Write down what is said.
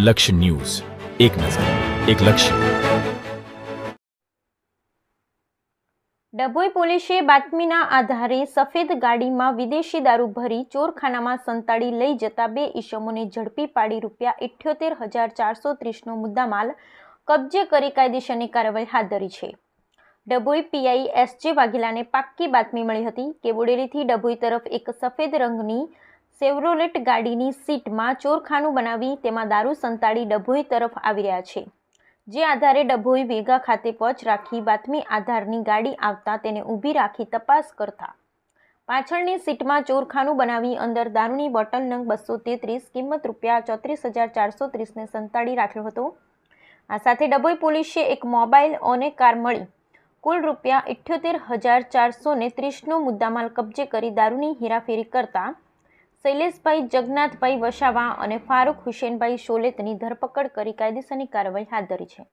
લક્ષ્ય ન્યૂઝ. એક નજર, એક લક્ષ્ય. ડભોઈ પોલીસે બાતમીના આધારે સફેદ ગાડીમાં વિદેશી દારૂ ભરી ચોરખાનામાં સંતાડી લઈ જતા બે ઈસમોને ઝડપી પાડી રૂપિયા ઇઠ્યોતેર હજાર ચારસો ત્રીસનો મુદ્દામાલ કબજે કરી કાયદેસરની કાર્યવાહી હાથ ધરી છે. ડભોઈ પીઆઈ એસજે વાઘેલાને પાક્કી બાતમી મળી હતી કે બોડેલીથી ડભોઈ તરફ એક સફેદ રંગની સેવરોલેટ ગાડીની સીટમાં ચોરખાનું બનાવી તેમાં દારૂ સંતાડી ડભોઈ તરફ આવી રહ્યા છે. જે આધારે ડભોઈ વેગા ખાતે પહોંચ રાખી બાતમી આધારની ગાડી આવતા તેને ઊભી રાખી તપાસ કરતા. પાછળની સીટમાં ચોરખાનું બનાવી અંદર દારૂની બોટલ નંગ બસો તેત્રીસ કિંમત રૂપિયા ચોત્રીસ હજાર ચારસો ત્રીસને સંતાડી રાખ્યો હતો. આ સાથે ડભોઈ પોલીસે એક મોબાઈલ ઓને કાર મળી. કુલ રૂપિયા ઇઠ્યોતેર હજાર ચારસો ને ત્રીસનો મુદ્દામાલ કબજે કરી દારૂની હેરાફેરી કરતા શૈલેષભાઈ જગન્નાથભાઈ વસાવા અને ફારૂક હુસેનભાઈ શોલેતની ધરપકડ કરી કાયદેસરની કાર્યવાહી હાથ ધરી છે.